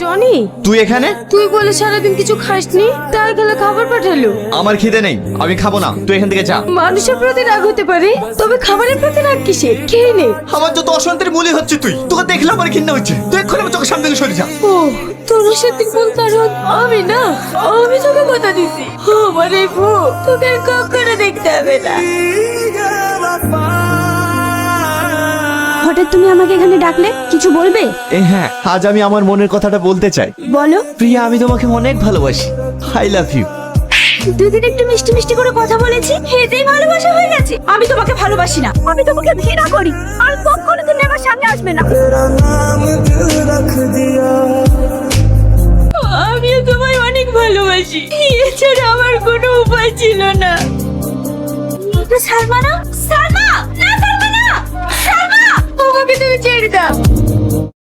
Tony তুই এখানে? তুই বলে সারাদিন কিছু খাসনি? তার গেলে খাবার পাঠালো। আমার খিদে নেই আমি খাব না। তুই এখান থেকে যা। মানুষের প্রতি রাগ হতে পারে তবে খাবারের প্রতি রাগ কিসে খেয়ে নে? আমার যত অশান্তির মূল্য হচ্ছে তুই। তোকে দেখলে আমার ঘৃণা হচ্ছে। তুই এক্ষুনি আমার চোখের সামনে সরে যা। ও তোর সাথে কোন কারণ আমি না আমি তোকে কথা দিছি। আমার এই বউ তোকে কখনো দেখতে হবে না। হঠাৎ তুমি আমাকে এখানে ডাকলে? কিছু বলবে? এ হ্যাঁ আজ আমি আমার মনের কথাটা বলতে চাই। বলো। প্রিয়া আমি তোমাকে অনেক ভালোবাসি। আই লাভ ইউ দুদিন একটু মিষ্টি মিষ্টি করে কথা বলেছি এতেই ভালোবাসা হয়ে গেছে। আমি তোমাকে ভালোবাসি না আমি তোমাকে ঘৃণা করি। আর কখনো তুমি আমার সামনে আসবে না। আমিও তোমায় অনেক ভালোবাসি। এছাড়া আমার কোনো উপায় ছিল না। এটা সালমা না সালমা!